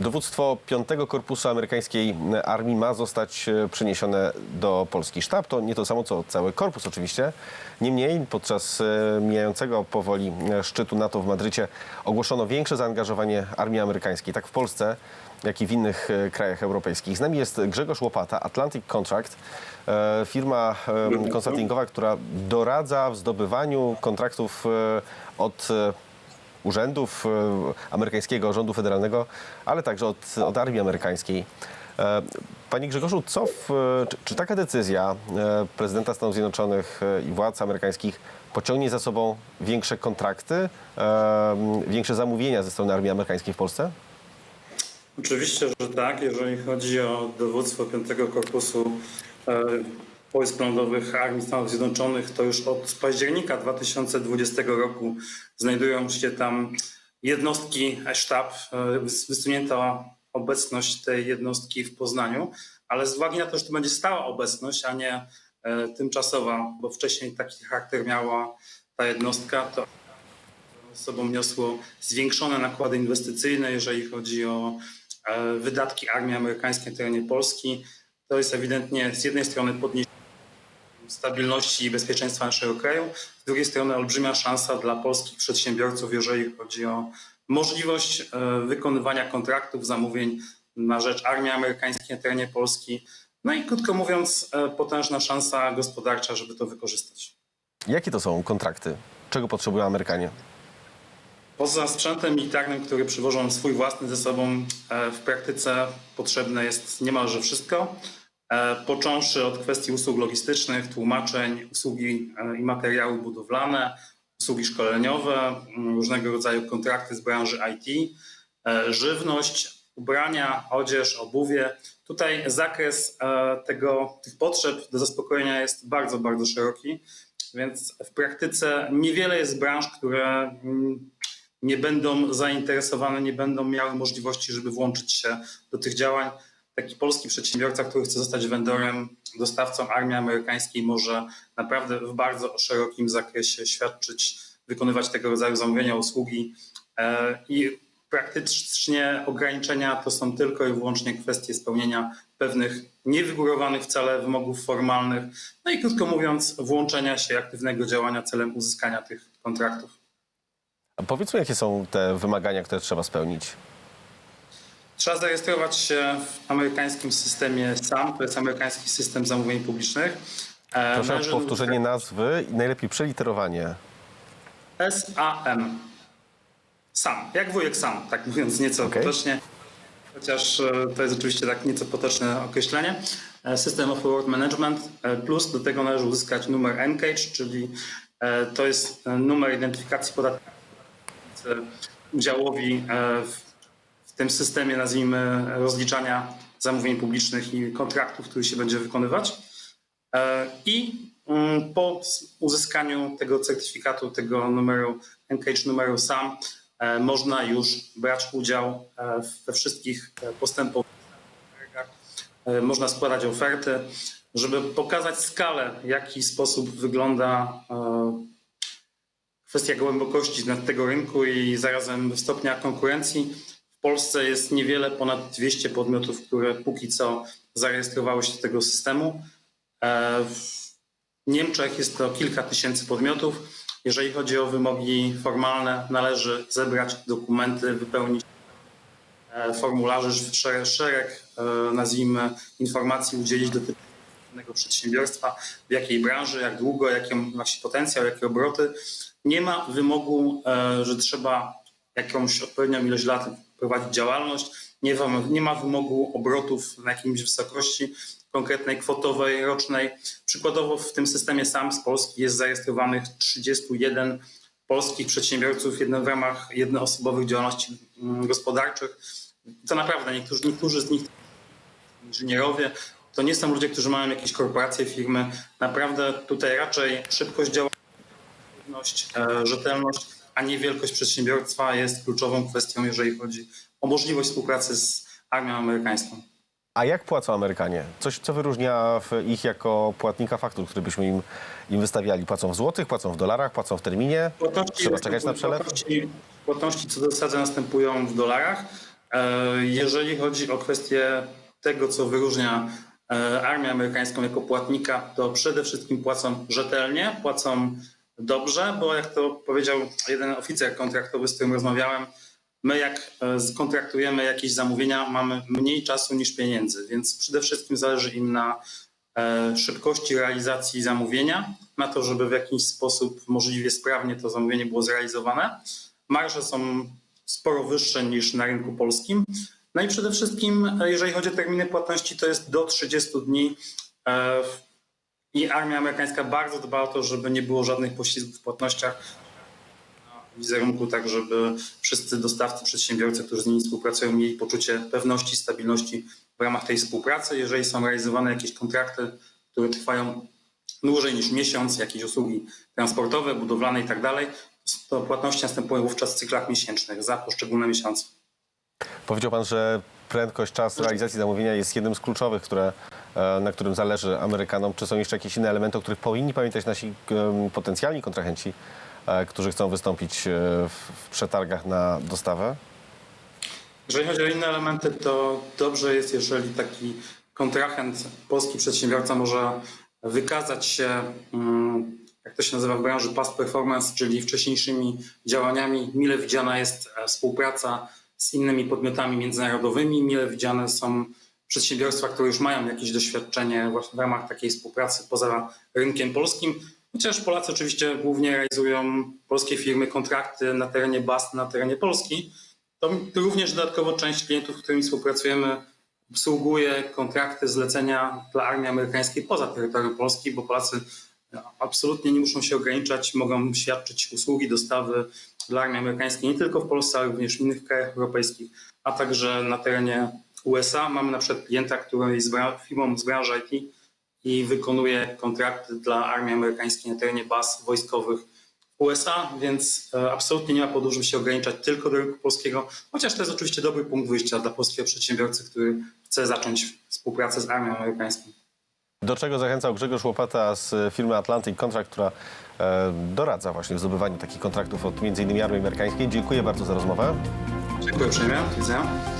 Dowództwo 5 Korpusu Amerykańskiej Armii ma zostać e, przeniesione do Polski. Sztab to nie to samo co cały korpus oczywiście. Niemniej podczas e, mijającego powoli e, szczytu NATO w Madrycie ogłoszono większe zaangażowanie armii amerykańskiej, tak w Polsce, jak i w innych krajach europejskich. Z nami jest Grzegorz Łopata, Atlantic Contract, firma konsultingowa, która doradza w zdobywaniu kontraktów od urzędów e, amerykańskiego rządu federalnego, ale także od, od armii amerykańskiej. E, Panie Grzegorzu, co w, e, czy, czy taka decyzja prezydenta Stanów Zjednoczonych i władz amerykańskich pociągnie za sobą większe kontrakty, większe zamówienia ze strony armii amerykańskiej w Polsce? Oczywiście, że tak. Jeżeli chodzi o dowództwo 5 Korpusu Wojsk Lądowych Armii Stanów Zjednoczonych, to już od października 2020 roku znajdują się tam jednostki sztab. E, wys- Wysunięta obecność tej jednostki w Poznaniu, ale z uwagi na to, że to będzie stała obecność, a nie e, tymczasowa, bo wcześniej taki charakter miała ta jednostka, to sobą niosło zwiększone nakłady inwestycyjne, jeżeli chodzi o e, wydatki armii amerykańskiej na terenie Polski. To jest ewidentnie z jednej strony podniesienie stabilności i bezpieczeństwa naszego kraju, z drugiej strony olbrzymia szansa dla polskich przedsiębiorców, jeżeli chodzi o możliwość e, wykonywania kontraktów, zamówień na rzecz armii amerykańskiej na terenie Polski. No i krótko mówiąc, e, potężna szansa gospodarcza, żeby to wykorzystać. Jakie to są kontrakty? Czego potrzebują Amerykanie? Poza sprzętem militarnym, który przywożą swój własny ze sobą, e, w praktyce potrzebne jest niemalże wszystko. E, Począwszy od kwestii usług logistycznych, tłumaczeń, usługi e, i materiały budowlane, usługi szkoleniowe, m, różnego rodzaju kontrakty z branży IT, e, żywność, ubrania, odzież, obuwie. Tutaj zakres tego, tych potrzeb do zaspokojenia jest bardzo, bardzo szeroki, więc w praktyce niewiele jest branż, które mm, nie będą zainteresowane, nie będą miały możliwości, żeby włączyć się do tych działań. Taki polski przedsiębiorca, który chce zostać vendorem, dostawcą armii amerykańskiej, może naprawdę w bardzo szerokim zakresie świadczyć, wykonywać tego rodzaju zamówienia, usługi. E, I praktycznie ograniczenia to są tylko i wyłącznie kwestie spełnienia pewnych niewygórowanych wcale wymogów formalnych. No i krótko mówiąc, włączenia się aktywnego działania celem uzyskania tych kontraktów. A powiedzmy, jakie są te wymagania, które trzeba spełnić? Trzeba zarejestrować się w amerykańskim systemie SAM, to jest amerykański system zamówień publicznych. E, Proszę o powtórzenie nazwy i najlepiej przeliterowanie. SAM. SAM, jak wujek sam, tak mówiąc nieco Okej. potocznie, chociaż e, to jest oczywiście tak nieco potoczne określenie. E, System of Award Management e, plus do tego należy uzyskać numer NCAGE, czyli e, to jest e, numer identyfikacji udziałowi e, w w tym systemie, nazwijmy, rozliczania zamówień publicznych i kontraktów, który się będzie wykonywać. E, I mm, po uzyskaniu tego certyfikatu, tego numeru, NCAGE numeru SAM, e, można już brać udział e, we wszystkich postępowaniach. Można składać oferty, żeby pokazać skalę, w jaki sposób wygląda kwestia głębokości tego rynku i zarazem stopnia konkurencji. Polsce jest niewiele ponad 200 podmiotów, które póki co zarejestrowały się do tego systemu. E, W Niemczech jest to kilka tysięcy podmiotów. Jeżeli chodzi o wymogi formalne, należy zebrać dokumenty, wypełnić e, formularze, szereg, szereg e, nazwijmy, informacji udzielić dotyczących danego przedsiębiorstwa, w jakiej branży, jak długo, jaki ma się potencjał, jakie obroty. Nie ma wymogu, że trzeba jakąś odpowiednią ilość lat prowadzić działalność. Nie ma, nie ma wymogu obrotów na jakimś wysokości konkretnej, kwotowej, rocznej. Przykładowo w tym systemie SAM z Polski jest zarejestrowanych 31 polskich przedsiębiorców jedno, w ramach jednoosobowych działalności mm, gospodarczych. To naprawdę niektórzy, niektórzy z nich inżynierowie to nie są ludzie, którzy mają jakieś korporacje, firmy. Naprawdę tutaj raczej szybkość działania, e, rzetelność, a nie wielkość przedsiębiorstwa jest kluczową kwestią, jeżeli chodzi o możliwość współpracy z armią amerykańską. A jak płacą Amerykanie? Coś, co wyróżnia ich jako płatnika faktur, które byśmy im, im wystawiali? Płacą w złotych, płacą w dolarach, płacą w terminie? Płatności, Trzeba czekać na przelew? Płatności, płatności co do zasady następują w dolarach. E, Jeżeli chodzi o kwestię tego, co wyróżnia e, armię amerykańską jako płatnika, to przede wszystkim płacą rzetelnie, płacą dobrze, bo jak to powiedział jeden oficer kontraktowy, z którym rozmawiałem, my jak e, skontraktujemy jakieś zamówienia, mamy mniej czasu niż pieniędzy, więc przede wszystkim zależy im na e, szybkości realizacji zamówienia, na to, żeby w jakiś sposób możliwie sprawnie to zamówienie było zrealizowane. Marże są sporo wyższe niż na rynku polskim. No i przede wszystkim, e, jeżeli chodzi o terminy płatności, to jest do 30 dni. I armia amerykańska bardzo dba o to, żeby nie było żadnych poślizgów w płatnościach na wizerunku, tak żeby wszyscy dostawcy, przedsiębiorcy, którzy z nimi współpracują, mieli poczucie pewności, stabilności w ramach tej współpracy. Jeżeli są realizowane jakieś kontrakty, które trwają dłużej niż miesiąc, jakieś usługi transportowe, budowlane i tak to płatności następują wówczas w cyklach miesięcznych za poszczególne miesiące. Powiedział pan, że prędkość, czas realizacji zamówienia jest jednym z kluczowych, które, na którym zależy Amerykanom. Czy są jeszcze jakieś inne elementy, o których powinni pamiętać nasi potencjalni kontrahenci, e, którzy chcą wystąpić e, w, przetargach na dostawę? Jeżeli chodzi o inne elementy, to dobrze jest, jeżeli taki kontrahent, polski przedsiębiorca może wykazać się, mm, jak to się nazywa w branży, past performance, czyli wcześniejszymi działaniami. Mile widziana jest e, współpraca z innymi podmiotami międzynarodowymi, mile widziane są przedsiębiorstwa, które już mają jakieś doświadczenie w ramach takiej współpracy poza rynkiem polskim. Chociaż Polacy oczywiście głównie realizują polskie firmy kontrakty na terenie BAST, na terenie Polski, to również dodatkowo część klientów, z którymi współpracujemy, obsługuje kontrakty, zlecenia dla armii amerykańskiej poza terytorium Polski, bo Polacy absolutnie nie muszą się ograniczać, mogą świadczyć usługi, dostawy dla armii amerykańskiej nie tylko w Polsce, ale również w innych krajach europejskich, a także na terenie USA. Mamy na przykład klienta, który jest firmą z branży IT i wykonuje kontrakty dla armii amerykańskiej na terenie baz wojskowych USA, więc e, absolutnie nie ma powodu, żeby się ograniczać tylko do rynku polskiego, chociaż to jest oczywiście dobry punkt wyjścia dla polskiego przedsiębiorcy, który chce zacząć współpracę z armią amerykańską. Do czego zachęcał Grzegorz Łopata z firmy Atlantic Contract, która e, doradza właśnie w zdobywaniu takich kontraktów od m.in. armii amerykańskiej. Dziękuję bardzo za rozmowę. Dziękuję uprzejmie. Do widzenia.